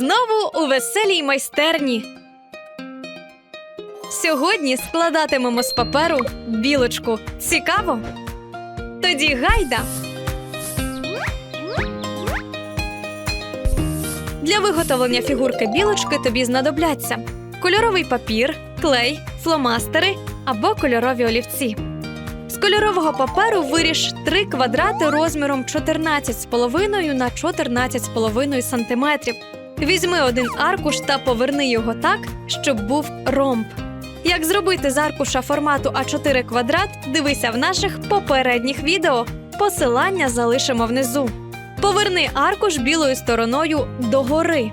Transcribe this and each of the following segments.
Знову у веселій майстерні. Сьогодні складатимемо з паперу білочку. Цікаво? Тоді гайда. Для виготовлення фігурки білочки тобі знадобляться кольоровий папір, клей, фломастери або кольорові олівці. З кольорового паперу виріж три квадрати розміром 14,5 на 14,5 см. Візьми один аркуш та поверни його так, щоб був ромб. Як зробити з аркуша формату А4 квадрат, дивися в наших попередніх відео. Посилання залишимо внизу. Поверни аркуш білою стороною догори.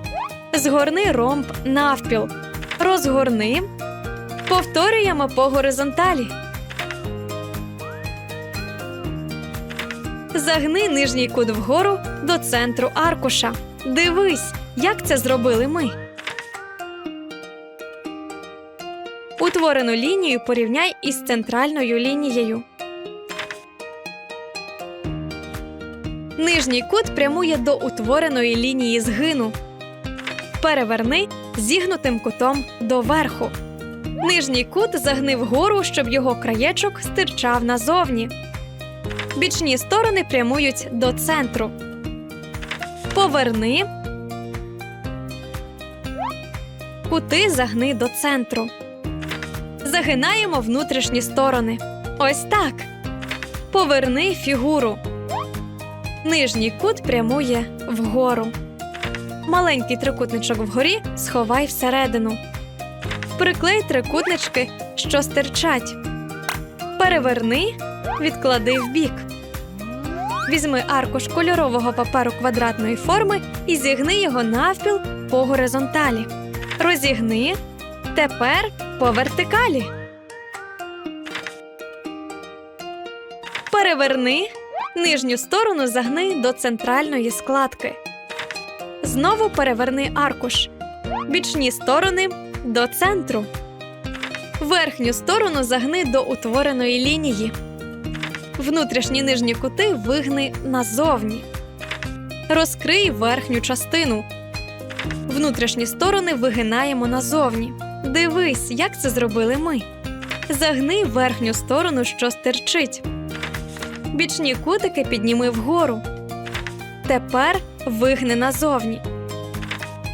Згорни ромб навпіл. Розгорни. Повторюємо по горизонталі. Загни нижній кут вгору до центру аркуша. Дивись, як це зробили ми. Утворену лінію порівняй із центральною лінією. Нижній кут прямує до утвореної лінії згину. Переверни зігнутим кутом доверху. Нижній кут загни вгору, щоб його краєчок стирчав назовні. Бічні сторони прямують до центру. Поверни. Кути загни до центру. Загинаємо внутрішні сторони. Ось так. Поверни фігуру. Нижній кут прямує вгору. Маленький трикутничок вгорі сховай всередину. Приклей трикутнички, що стирчать. Переверни, відклади вбік. Візьми аркуш кольорового паперу квадратної форми і зігни його навпіл по горизонталі. Розігни. Тепер по вертикалі. Переверни. Нижню сторону загни до центральної складки. Знову переверни аркуш. Бічні сторони до центру. Верхню сторону загни до утвореної лінії. Внутрішні нижні кути вигни назовні. Розкрий верхню частину. Внутрішні сторони вигинаємо назовні. Дивись, як це зробили ми. Загни верхню сторону, що стирчить. Бічні кутики підніми вгору. Тепер вигни назовні.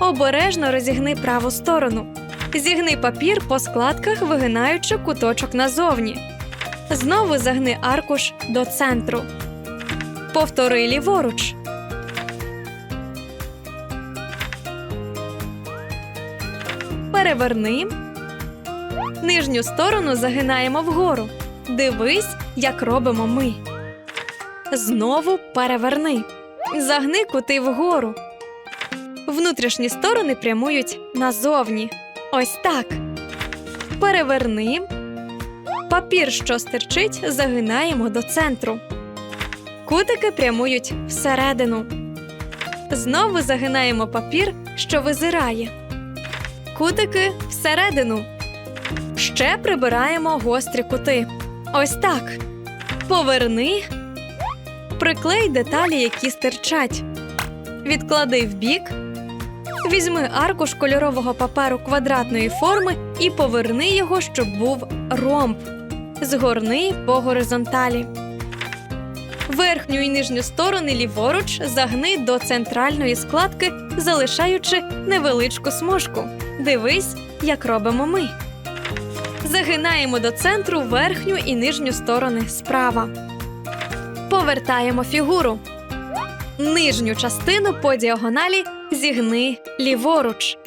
Обережно розігни праву сторону. Зігни папір по складках, вигинаючи куточок назовні. Знову загни аркуш до центру. Повтори ліворуч. Переверни. Нижню сторону загинаємо вгору. Дивись, як робимо ми. Знову переверни. Загни кути вгору. Внутрішні сторони прямують назовні. Ось так. Переверни. Папір, що стирчить, загинаємо до центру. Кутики прямують всередину. Знову загинаємо папір, що визирає. Кутики всередину. Ще прибираємо гострі кути. Ось так. Поверни. Приклей деталі, які стирчать. Відклади вбік. Візьми аркуш кольорового паперу квадратної форми і поверни його, щоб був ромб. Згорни по горизонталі. Верхню і нижню сторони ліворуч загни до центральної складки, залишаючи невеличку смужку. Дивись, як робимо ми. Загинаємо до центру верхню і нижню сторони справа. Повертаємо фігуру. Нижню частину по діагоналі зігни ліворуч.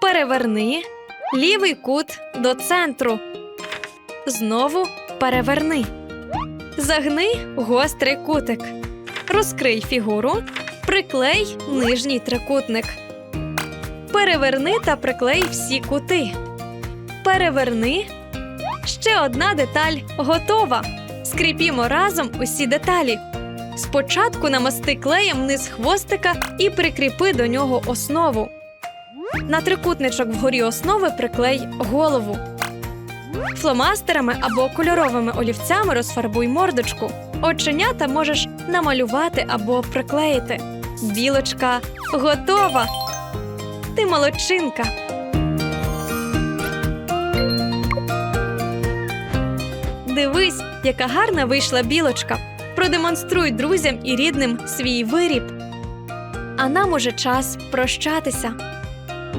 Переверни лівий кут до центру. Знову переверни. Загни гострий кутик. Розкрий фігуру. Приклей нижній трикутник. Переверни та приклей всі кути. Переверни. Ще одна деталь готова. Скріпімо разом усі деталі. Спочатку намасти клеєм низ хвостика і прикріпи до нього основу. На трикутничок вгорі основи приклей голову. Фломастерами або кольоровими олівцями розфарбуй мордочку. Оченята можеш намалювати або приклеїти. Білочка готова. Ти молодчинка. Дивись, яка гарна вийшла білочка. Продемонструй друзям і рідним свій виріб. А нам уже час прощатися.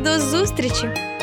До зустрічі!